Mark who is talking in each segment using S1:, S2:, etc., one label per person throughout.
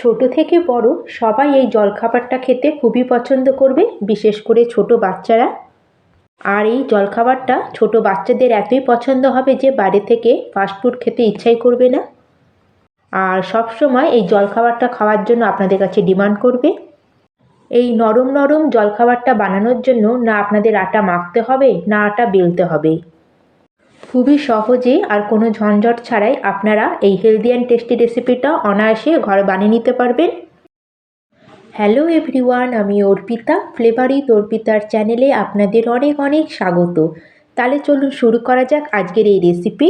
S1: ছোট থেকে বড় সবাই এই জলখাবারটা খেতে খুবই পছন্দ করবে, বিশেষ করে ছোট বাচ্চারা। আর এই জলখাবারটা ছোট বাচ্চাদের এতই পছন্দ হবে যে বাড়ি থেকে ফাস্টফুড খেতে ইচ্ছাই করবে না। আর সব সময় এই জলখাবারটা খাওয়ার জন্য আপনাদের কাছে ডিমান্ড করবে। এই নরম নরম জলখাবারটা বানানোর জন্য না আপনাদের আটা মাখতে হবে, না আটা বেলতে হবে। খুবই সহজে আর কোনো ঝঞ্ঝট ছাড়াই আপনারা এই হেলদি অ্যান্ড টেস্টি রেসিপিটা অনায়াসে ঘরে বানিয়ে নিতে পারবেন। হ্যালো এভরিওয়ান আমি অর্পিতা। ফ্লেভারিত অর্পিতার চ্যানেলে আপনাদের অনেক অনেক স্বাগত। তাহলে চলুন শুরু করা যাক আজকের এই রেসিপি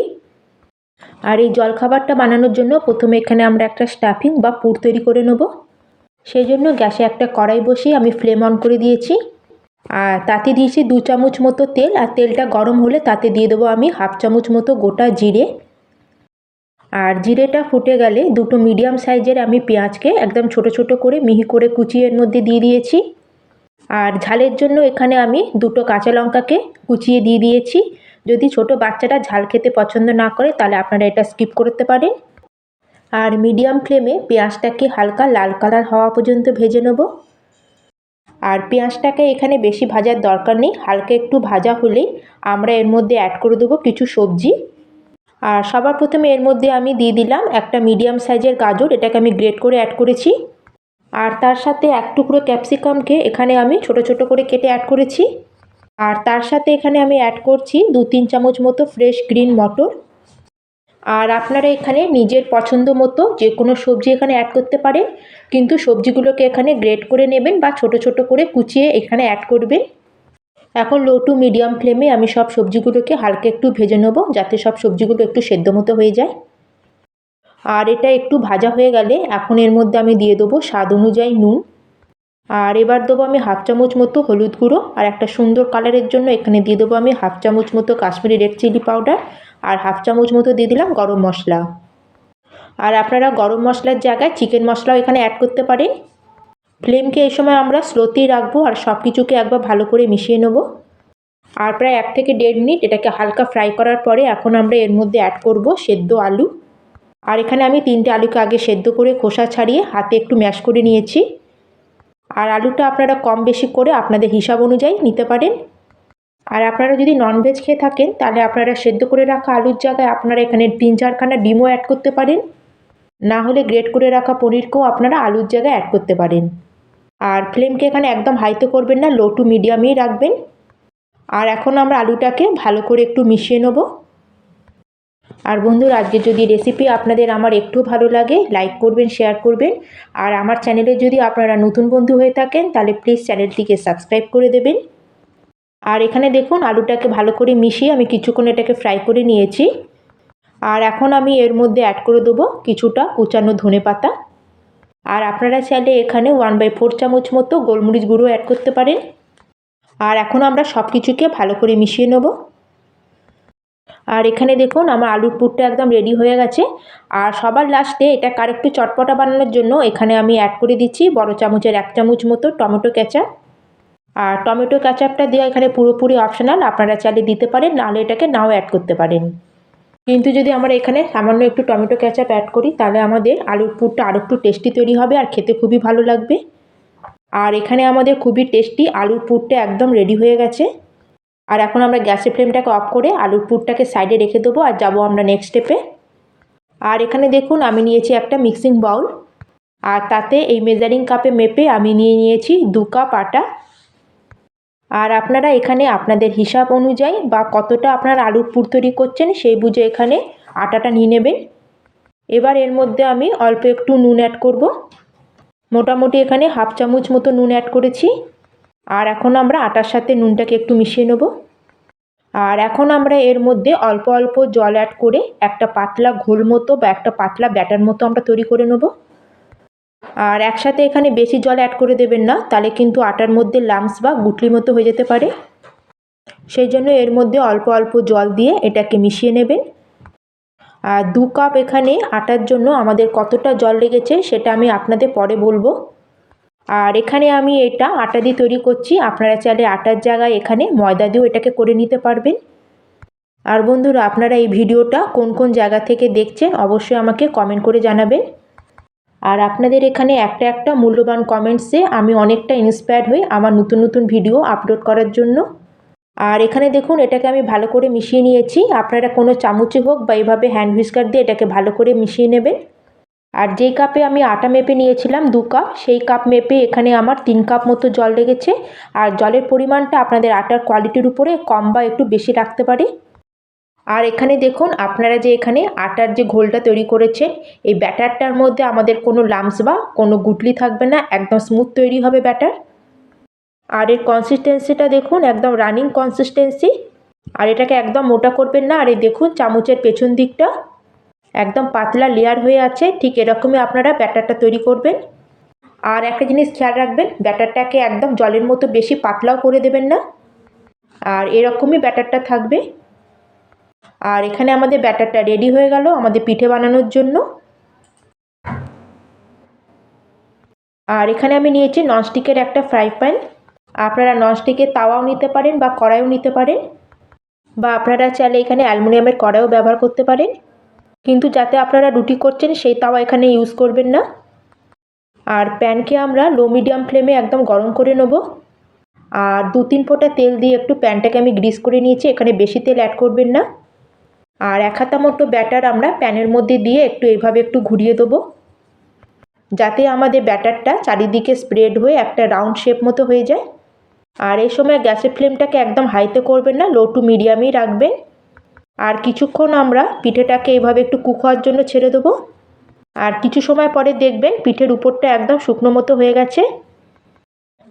S1: আর এই জলখাবারটা বানানোর জন্য প্রথমে এখানে আমরা একটা স্টাফিং বা পুর তৈরি করে নেব। সেই জন্য গ্যাসে একটা কড়াই বসিয়ে আমি ফ্লেম অন করে দিয়েছি। আর তাতে দিয়েছি দু চামচ মতো তেল, আর তেলটা গরম হলে তাতে দিয়ে দেবো আমি হাফ চামচ মতো গোটা জিরে। আর জিরেটা ফুটে গেলে দুটো মিডিয়াম সাইজের আমি পেঁয়াজকে একদম ছোট ছোট করে মিহি করে কুচিয়ে এর মধ্যে দিয়ে দিয়েছি। আর ঝালের জন্য এখানে আমি দুটো কাঁচা লঙ্কাকে কুচিয়ে দিয়ে দিয়েছি। যদি ছোট বাচ্চাটা ঝাল খেতে পছন্দ না করে, তাহলে আপনারা এটা স্কিপ করতে পারেন। আর মিডিয়াম ফ্লেমে পেঁয়াজটাকে হালকা লাল কালার হওয়া পর্যন্ত ভেজে নেব। আর পেঁয়াজটাকে এখানে বেশি ভাজার দরকার নেই, হালকা একটু ভাজা হলেই আমরা এর মধ্যে অ্যাড করে দেবো কিছু সবজি। আর সবার প্রথমে এর মধ্যে আমি দিয়ে দিলাম একটা মিডিয়াম সাইজের গাজর, এটাকে আমি গ্রেট করে অ্যাড করেছি। আর তার সাথে এক টুকরো ক্যাপসিকামকে এখানে আমি ছোট ছোট করে কেটে অ্যাড করেছি। আর তার সাথে এখানে আমি অ্যাড করছি দু তিন চামচ মতো ফ্রেশ গ্রিন মটর। আর আপনারা এখানে নিজের পছন্দ মতো যে কোনো সবজি এখানে অ্যাড করতে পারেন। কিন্তু সবজিগুলোকে এখানে গ্রেট করে নেবেন বা ছোট ছোট করে কুচিয়ে এখানে অ্যাড করবেন। এখন লো টু মিডিয়াম ফ্লেমে আমি সব সবজিগুলোকে হালকা একটু ভেজে নেব যাতে সব সবজিগুলো একটু সেদ্ধ মতো হয়ে যায়। আর এটা একটু ভাজা হয়ে গেলে এখন এর মধ্যে আমি দিয়ে দেবো স্বাদ অনুযায়ী নুন। আর এবার দেবো আমি হাফ চামচ মতো হলুদ গুঁড়ো। আর একটা সুন্দর কালারের জন্য এখানে দিয়ে দেবো আমি হাফ চামচ মতো কাশ্মীরি রেড চিলি পাউডার আর হাফ চামচ মতো দিয়ে দিলাম গরম মশলা। আর আপনারা গরম মশলার জায়গায় চিকেন মশলাও এখানে অ্যাড করতে পারেন। ফ্লেমকে এই সময় আমরা স্লোতেই রাখব আর সব কিছুকে একবার ভালো করে মিশিয়ে নেব। আর প্রায় এক থেকে দেড় মিনিট এটাকে হালকা ফ্রাই করার পরে এখন আমরা এর মধ্যে অ্যাড করব সেদ্ধ আলু। আর এখানে আমি তিনটে আলুকে আগে সেদ্ধ করে খোসা ছাড়িয়ে হাতে একটু ম্যাশ করে নিয়েছি। আর আলুটা আপনারা কম বেশি করে আপনাদের হিসাব অনুযায়ী নিতে পারেন। আর আপনারা যদি ননভেজ খেয়ে থাকেন, তাহলে আপনারা সেদ্ধ করে রাখা আলুর জায়গায় আপনারা এখানে তিন চারখানা ডিমও অ্যাড করতে পারেন। না হলে গ্রেট করে রাখা পনিরকেও আপনারা আলুর জায়গায় অ্যাড করতে পারেন। আর ফ্লেমকে এখানে একদম হাইতে করবেন না লো টু মিডিয়ামেই রাখবেন। আর এখন আমরা আলুটাকে ভালো করে একটু মিশিয়ে নেব। আর বন্ধুরা, আজকে যদি রেসিপি আপনাদের আমার একটু ভালো লাগে লাইক করবেন শেয়ার করবেন। আর আমার চ্যানেলে যদি আপনারা নতুন বন্ধু হয়ে থাকেন, তাহলে প্লিজ চ্যানেলটিকে সাবস্ক্রাইব করে দেবেন। আর এখানে দেখুন আলুটাকে ভালো করে মিশিয়ে আমি কিছুক্ষণ এটাকে ফ্রাই করে নিয়েছি। আর এখন আমি এর মধ্যে অ্যাড করে দেবো কিছুটা কুচানো ধনে পাতা। আর আপনারা চাইলে এখানে ওয়ান বাই ফোর চামচ মতো গোলমরিচ গুঁড়ো অ্যাড করতে পারেন। আর এখন আমরা সব কিছুকে ভালো করে মিশিয়ে নেব। আর এখানে দেখুন আমার আলুর পুরটা একদম রেডি হয়ে গেছে। আর সবার লাস্টে এটা কারেক্টু চটপটা বানানোর জন্য এখানে আমি অ্যাড করে দিচ্ছি বড় চামচের এক চামচ মতো টমেটো কেচাপ। আর টমেটো কেচাপটা দেওয়া এখানে পুরোপুরি অপশনাল আপনারা চাইলে দিতে পারেন, নাহলে এটাকে নাও অ্যাড করতে পারেন। কিন্তু যদি আমরা এখানে সামান্য একটু টমেটো ক্যাচাপ অ্যাড করি, তাহলে আমাদের আলুর পুরটা আরও একটু টেস্টি তৈরি হবে আর খেতে খুবই ভালো লাগবে। আর এখানে আমাদের খুবই টেস্টি আলুর পুরটা একদম রেডি হয়ে গেছে। আর এখন আমরা গ্যাসের ফ্লেমটাকে অফ করে আলুর পুরটাকে সাইডে রেখে দেবো আর যাব আমরা নেক্সট স্টেপে আর এখানে দেখুন, আমি নিয়েছি একটা মিক্সিং বাউল আর তাতে এই মেজারিং কাপে মেপে আমি নিয়ে নিয়েছি দু কাপ আটা। আর আপনারা এখানে আপনাদের হিসাব অনুযায়ী বা কতটা আপনারা আলুর পুর তৈরি করছেন সেই বুঝে এখানে আটাটা নিয়ে নেবেন। এবার এর মধ্যে আমি অল্প একটু নুন অ্যাড করব। মোটামুটি এখানে হাফ চামচ মতো নুন অ্যাড করেছি। আর এখন আমরা আটার সাথে নুনটাকে একটু মিশিয়ে নেব। আর এখন আমরা এর মধ্যে অল্প অল্প জল অ্যাড করে একটা পাতলা ঘোল মতো বা একটা পাতলা ব্যাটার মতো আমরা তৈরি করে নেব। আর একসাথে এখানে বেশি জল অ্যাড করে দেবেন না, তাহলে কিন্তু আটার মধ্যে লামস বা গুটলি মতো হয়ে যেতে পারে। সেই জন্য এর মধ্যে অল্প অল্প জল দিয়ে এটাকে মিশিয়ে নেবেন। আর দু কাপ এখানে আটার জন্য আমাদের কতটা জল লেগেছে সেটা আমি আপনাদের পরে বলব। আর এখানে আমি এটা আটা দিয়ে তৈরি করছি, আপনারা চাইলে আটার জায়গায় এখানে ময়দা দিয়েও এটাকে করে নিতে পারবেন। আর বন্ধুরা, আপনারা এই ভিডিওটা কোন কোন জায়গা থেকে দেখছেন অবশ্যই আমাকে কমেন্ট করে জানাবেন। আর আপনাদের এখানে একটা একটা মূল্যবান কমেন্টসে আমি অনেকটা ইন্সপায়ার্ড হই আমার নতুন নতুন ভিডিও আপলোড করার জন্য। আর এখানে দেখুন, এটাকে আমি ভালো করে মিশিয়ে নিয়েছি। আপনারা কোনো চামচে হোক বা এইভাবে হ্যান্ড হুইস্কার দিয়ে এটাকে ভালো করে মিশিয়ে নেবেন। আর যেই কাপে আমি আটা মেপে নিয়েছিলাম, দু কাপ সেই কাপ মেপে এখানে আমার তিন কাপ মতো জল লেগেছে। আর জলের পরিমাণটা আপনাদের আটার কোয়ালিটির উপরে কম বা একটু বেশি রাখতে পারে। আর এখানে দেখুন, আপনারা যে এখানে আটার যে ঘোলটা তৈরি করেছেন, এই ব্যাটারটার মধ্যে আমাদের কোনো লামস বা কোনো গুটলি থাকবে না, একদম স্মুথ তৈরি হবে ব্যাটার। আর এর কনসিস্টেন্সিটা দেখুন, একদম রানিং কনসিস্টেন্সি আর এটাকে একদম মোটা করবেন না, আর এই দেখুন চামচের পেছন দিকটা একদম পাতলা লেয়ার হয়ে আছে, ঠিক এরকমই আপনারা ব্যাটারটা তৈরি করবেন। আর একটা জিনিস খেয়াল রাখবেন, ব্যাটারটাকে একদম জলের মতো বেশি পাতলাও করে দেবেন না। আর এরকমই ব্যাটারটা থাকবে। আর এখানে আমাদের ব্যাটারটা রেডি হয়ে গেল আমাদের পিঠে বানানোর জন্য। আর এখানে আমি নিয়েছি ননস্টিকের একটা ফ্রাই প্যান। আপনারা ননস্টিকের তাওয়াও নিতে পারেন বা কড়াইও নিতে পারেন। বা আপনারা চাইলে এখানে অ্যালুমিনিয়ামের কড়াইও ব্যবহার করতে পারেন। কিন্তু যাতে আপনারা রুটি করছেন, সেই তাওয়া এখানে ইউজ করবেন না। আর প্যানকে আমরা লো মিডিয়াম ফ্লেমে একদম গরম করে নেব। আর দু তিন ফোঁটা তেল দিয়ে একটু প্যানটাকে আমি গ্রিস করে নিয়েছি, এখানে বেশি তেল অ্যাড করবেন না। আর এক হাতা মতো ব্যাটার আমরা প্যানের মধ্যে দিয়ে একটু এইভাবে একটু ঘুরিয়ে দেবো। যাতে আমাদের ব্যাটারটা চারিদিকে স্প্রেড হয়ে একটা রাউন্ড শেপ মতো হয়ে যায়। আর এই সময় গ্যাসের ফ্লেমটাকে একদম হাইতে করবেন না লো টু মিডিয়ামেই রাখবেন। আর কিছুক্ষণ আমরা পিঠেটাকে এইভাবে একটু কুক হওয়ার জন্য ছেড়ে দেবো। আর কিছু সময় পরে দেখবেন পিঠের উপরটা একদম শুকনো মতো হয়ে গেছে।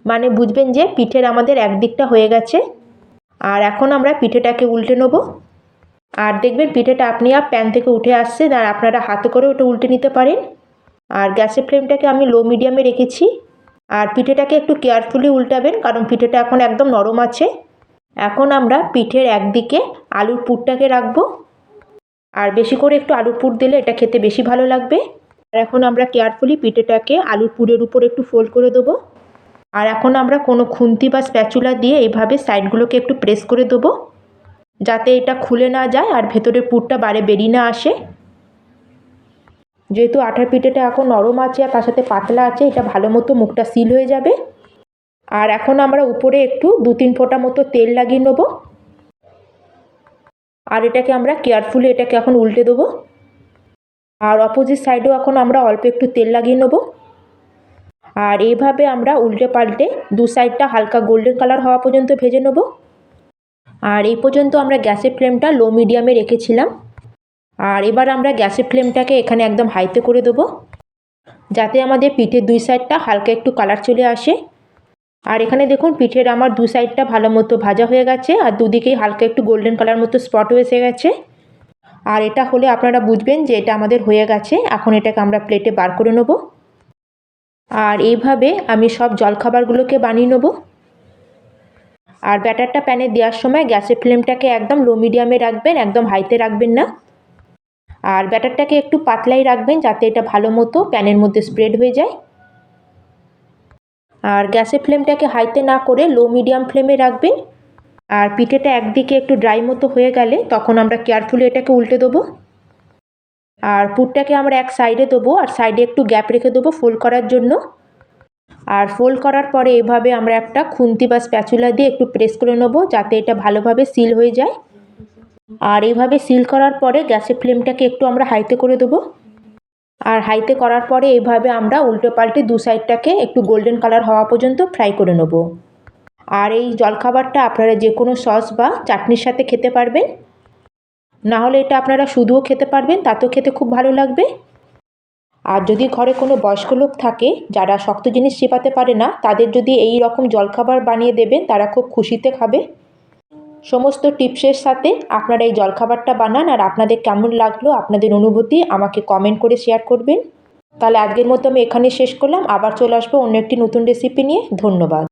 S1: মানে বুঝবেন যে পিঠের আমাদের একদিকটা হয়ে গেছে। আর এখন আমরা পিঠেটাকে উল্টে নেব। আর দেখবেন পিঠেটা আপনি আপ প্যান থেকে উঠে আসছে আর আপনারা হাতে করে ওটা উল্টে নিতে পারেন। আর গ্যাসের ফ্লেমটাকে আমি লো মিডিয়ামে রেখেছি। আর পিঠেটাকে একটু কেয়ারফুলি উল্টাবেন কারণ পিঠেটা এখন একদম নরম আছে। এখন আমরা পিঠের একদিকে আলুর পুরটাকে রাখব। আর বেশি করে একটু আলুর পুর দিলে এটা খেতে বেশি ভালো লাগবে। আর এখন আমরা কেয়ারফুলি পিঠেটাকে আলুর পুরের উপর একটু ফোল্ড করে দেবো। আর এখন আমরা কোনো খুন্তি বা স্প্যাচুলা দিয়ে এইভাবে সাইডগুলোকে একটু প্রেস করে দেবো। যাতে এটা খুলে না যায় আর ভেতরের পুরটা বারে বেরিয়ে না আসে। যেহেতু আঠার পিঠেটা এখন নরম আছে আর তার সাথে পাতলা আছে, এটা ভালো মতো মুখটা সিল হয়ে যাবে। আর এখন আমরা উপরে একটু দু তিন ফোঁটা মতো তেল লাগিয়ে নেব। আর এটাকে আমরা কেয়ারফুলি এটাকে এখন উল্টে দেবো। আর অপোজিট সাইডেও এখন আমরা অল্প একটু তেল লাগিয়ে নেব। আর এইভাবে আমরা উল্টে পাল্টে দু সাইডটা হালকা গোল্ডেন কালার হওয়া পর্যন্ত ভেজে নেব। আর এই পর্যন্ত আমরা গ্যাসের ফ্লেমটা লো মিডিয়ামে রেখেছিলাম। আর এবার আমরা গ্যাসের ফ্লেমটাকে এখানে একদম হাইতে করে দেবো। যাতে আমাদের পিঠের দুই সাইডটা হালকা একটু কালার চলে আসে। আর এখানে দেখুন, পিঠের আমার দু সাইডটা ভালো মতো ভাজা হয়ে গেছে আর দুদিকেই হালকা একটু গোল্ডেন কালার মতো স্পটও এসে গেছে। আর এটা হলে আপনারা বুঝবেন যে এটা আমাদের হয়ে গেছে। এখন এটাকে আমরা প্লেটে বার করে নেব। আর এইভাবে আমি সব জলখাবারগুলোকে বানিয়ে নেব। আর ব্যাটারটা প্যানে দেওয়ার সময় গ্যাসের ফ্লেমটাকে একদম লো মিডিয়ামে রাখবেন, একদম হাইতে রাখবেন না। আর ব্যাটারটাকে একটু পাতলাই রাখবেন যাতে এটা ভালো মতো প্যানের মধ্যে স্প্রেড হয়ে যায়। আর গ্যাসের ফ্লেমটাকে হাইতে না করে লো মিডিয়াম ফ্লেমে রাখবেন। আর পিঠেটা একদিকে একটু ড্রাই মতো হয়ে গেলে তখন আমরা কেয়ারফুলি এটাকে উল্টে দেবো। আর পুরটাকে আমরা এক সাইডে দেবো আর সাইডে একটু গ্যাপ রেখে দেবো ফোল্ড করার জন্য। আর ফোল্ড করার পরে এভাবে আমরা একটা খুন্তি বা স্প্যাচুলা দিয়ে একটু প্রেস করে নেব, যাতে এটা ভালোভাবে সিল হয়ে যায়। আর এইভাবে সিল করার পরে গ্যাসের ফ্লেমটাকে একটু আমরা হাইতে করে দেবো। আর হাইতে করার পরে এইভাবে আমরা উল্টো পাল্টে দু সাইডটাকে একটু গোল্ডেন কালার হওয়া পর্যন্ত ফ্রাই করে নেব। আর এই জলখাবারটা আপনারা যে কোনো সস বা চাটনির সাথে খেতে পারবেন। না হলে এটা আপনারা শুধুও খেতে পারবেন, তাতেও খেতে খুব ভালো লাগবে। আর যদি ঘরে কোনো বয়স্ক লোক থাকে, যারা শক্ত জিনিস চিপাতে পারে না, তাদের যদি এই রকম জলখাবার বানিয়ে দেবেন, তারা খুব খুশিতে খাবে। সমস্ত টিপসের সাথে আপনারা এই জলখাবারটা বানান আর আপনাদের কেমন লাগল, আপনাদের অনুভূতি আমাকে কমেন্ট করে শেয়ার করবেন। তাহলে আজকের মতো আমি এখানে শেষ করলাম, আবার চলে আসব অন্য একটি নতুন রেসিপি নিয়ে। ধন্যবাদ।